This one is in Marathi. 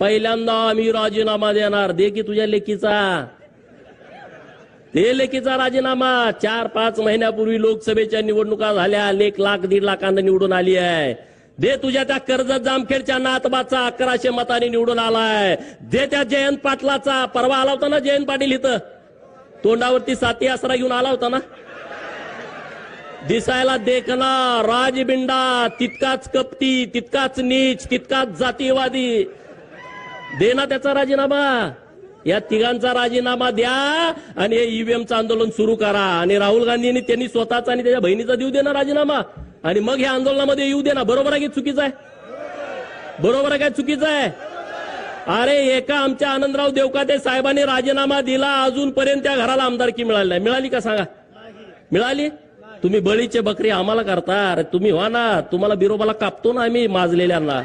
पहिल्यांदा आम्ही राजीनामा देणार. दे की तुझ्या लेकीचा. ते लेकीचा राजीनामा. चार पाच महिन्यापूर्वी लोकसभेच्या निवडणुका झाल्या. लेख लाख दीड लाखांना निवडून आली आहे. दे तुझ्या त्या कर्जत जामखेडच्या नातबाचा. अकराशे मताने निवडून आलाय. दे त्या जयंत पाटलाचा. परवा आला होता ना जयंत पाटील इथं? तोंडावरती साती आसरा घेऊन आला होता ना? दिसायला देखना. राजबिंडा. तितकाच कपटी तितकाच नीच तितकाच जातीवादी. दे ना त्याचा राजीनामा. या तिघांचा राजीनामा द्या आणि हे ईव्हीएमचं आंदोलन सुरू करा. आणि राहुल गांधींनी त्यांनी स्वतःचा आणि त्याच्या बहिणीचा देऊ दे ना राजीनामा. आणि मग ह्या आंदोलनामध्ये येऊ दे ना. बरोबर आहे की चुकीचं आहे? बरोबर आहे काय चुकीचं आहे? अरे एका आमच्या आनंदराव देवकाते साहेबांनी राजीनामा दिला अजूनपर्यंत त्या घराला आमदारकी मिळाली नाही. मिळाली का सांगा? मिळाली? तुम्ही बळीचे बकरी आम्हाला करता. अरे तुम्ही व्हा ना. तुम्हाला बिरोबाला कापतो ना आम्ही माजलेल्यांना.